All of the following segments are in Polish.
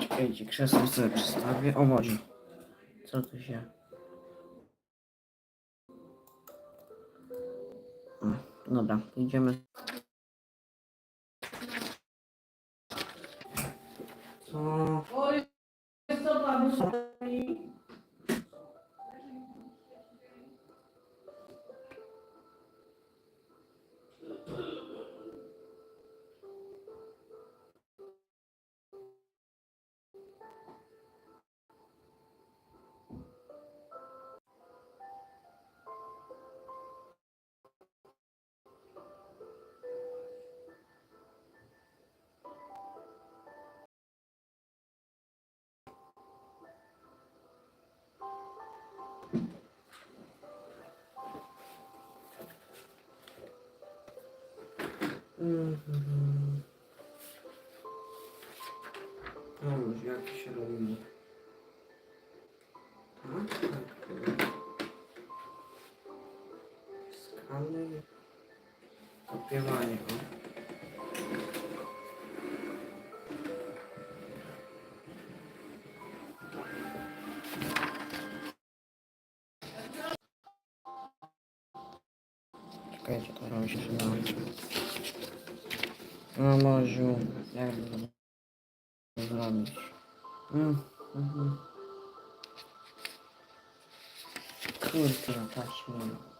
Czekajcie, krzesło sobie przestawię. O Boże. Co tu się... O, dobra, idziemy. Co Mhm. No już, jak się robi? Tak, tak. Skanuj. Kopiowanie, o. Czekajcie, to robi się przydało. No Moziu, jak to zrobić? Mm. Kurczę, no taśmy. Tak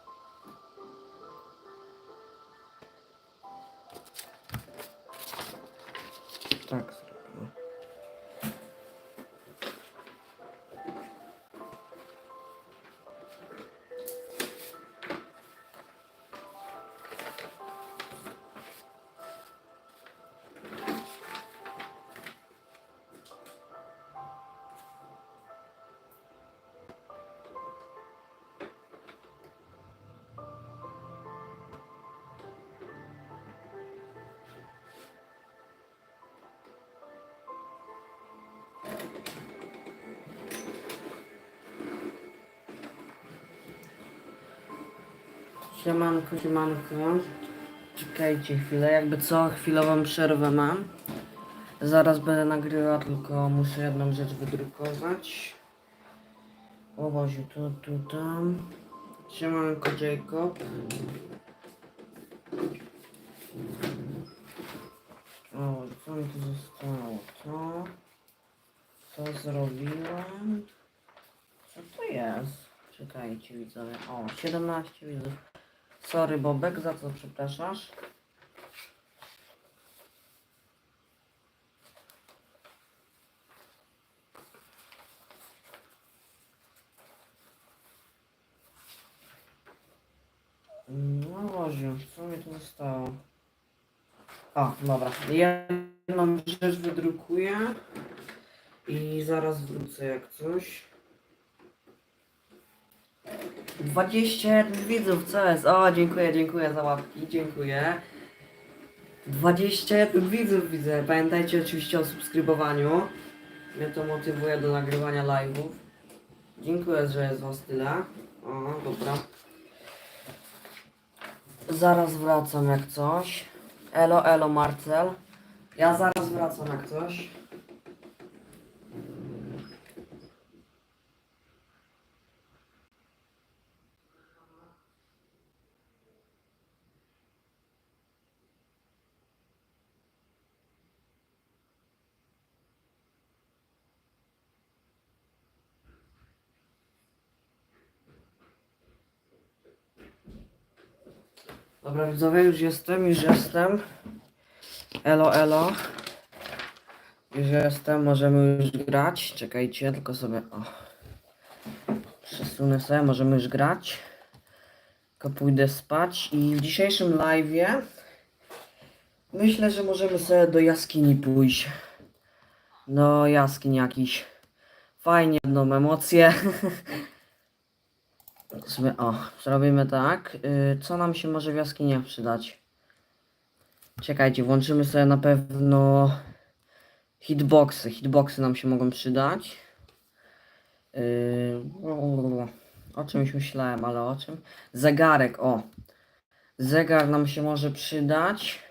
Siemanko, siemanko. Czekajcie chwilę, jakby co, chwilową przerwę mam. Zaraz będę nagrywał, tylko muszę jedną rzecz wydrukować. O Boziu, tu, tu, tam. Siemanko, Jacob. O, co mi tu zostało? To... Co zrobiłem? Co to jest? Czekajcie widzowie. O, 17 widzów. Sorry Bobek, za co przepraszasz? No Boziu, co mi tu zostało? O, dobra. Jedną rzecz wydrukuję i zaraz wrócę jak coś. 21 widzów, co jest? O, dziękuję, dziękuję za łapki, dziękuję. 21 widzów widzę. Pamiętajcie oczywiście o subskrybowaniu. Mnie to motywuje do nagrywania live'ów. Dziękuję, że jest was tyle. O, dobra. Zaraz wracam jak coś. Elo, elo Marcel. Ja zaraz wracam jak coś. Dobra widzowie, już jestem, już jestem. Elo, elo. Już jestem, możemy już grać. Czekajcie, tylko sobie, o. Przesunę sobie, możemy już grać. Tylko pójdę spać i w dzisiejszym live'ie myślę, że możemy sobie do jaskini pójść. Do jaskiń jakiś. Fajnie, będą emocje. Sobie, o, zrobimy tak. Y, co nam się może w jaskiniach przydać? Czekajcie, włączymy sobie na pewno hitboxy. Hitboxy nam się mogą przydać. Yy, o czymś myślałem, ale o czym? Zegarek, o. Zegar nam się może przydać.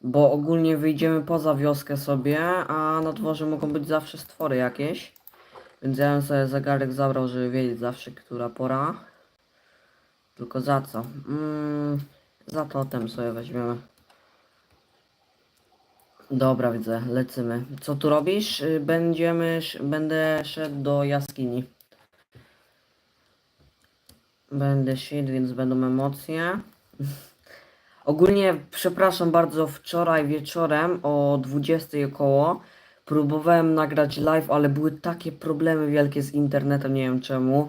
Bo ogólnie wyjdziemy poza wioskę sobie, a na dworze mogą być zawsze stwory jakieś. Więc ja bym sobie zegarek zabrał, żeby wiedzieć zawsze, która pora. Tylko za co? Mm, za totem sobie weźmiemy. Dobra, widzę, lecimy. Co tu robisz? Y, Będziemy, będę szedł do jaskini. Będę szedł, więc będą emocje. Ogólnie, przepraszam bardzo, wczoraj wieczorem o 20 około próbowałem nagrać live, ale były takie problemy wielkie z internetem, nie wiem czemu,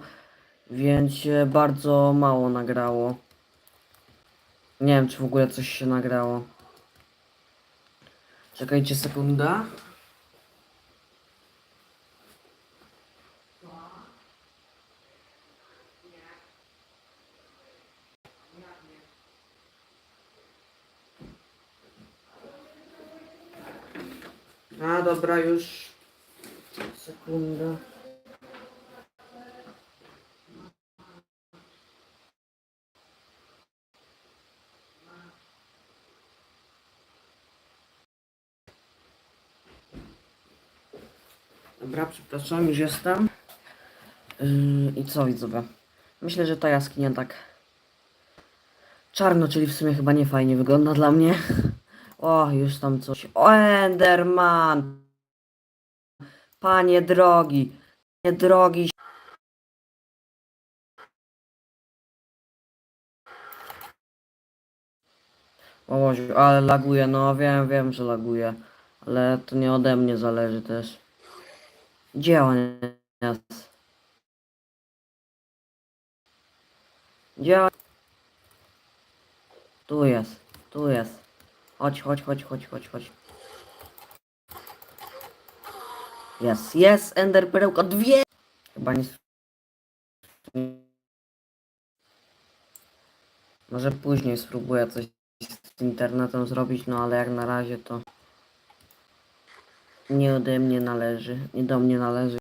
więc się bardzo mało nagrało. Nie wiem, czy w ogóle coś się nagrało. Czekajcie sekundę. A dobra, już. Sekunda. Dobra, przepraszam, już jestem. Yy, I co widzowie? Myślę, że ta jaskinia tak czarno, czyli w sumie chyba nie fajnie wygląda dla mnie. O, już tam coś. O, Enderman! Panie drogi, panie drogi. O, ale laguje, no wiem, wiem, że laguje. Ale to nie ode mnie zależy też. Gdzie on jest? Gdzie on? Tu jest, tu jest. Chodź, chodź, chodź, chodź, chodź, chodź. Jest, jest, Ender perełka, dwie! Chyba nie... Może później spróbuję coś z internetem zrobić, no ale jak na razie to nie ode mnie należy, nie do mnie należy.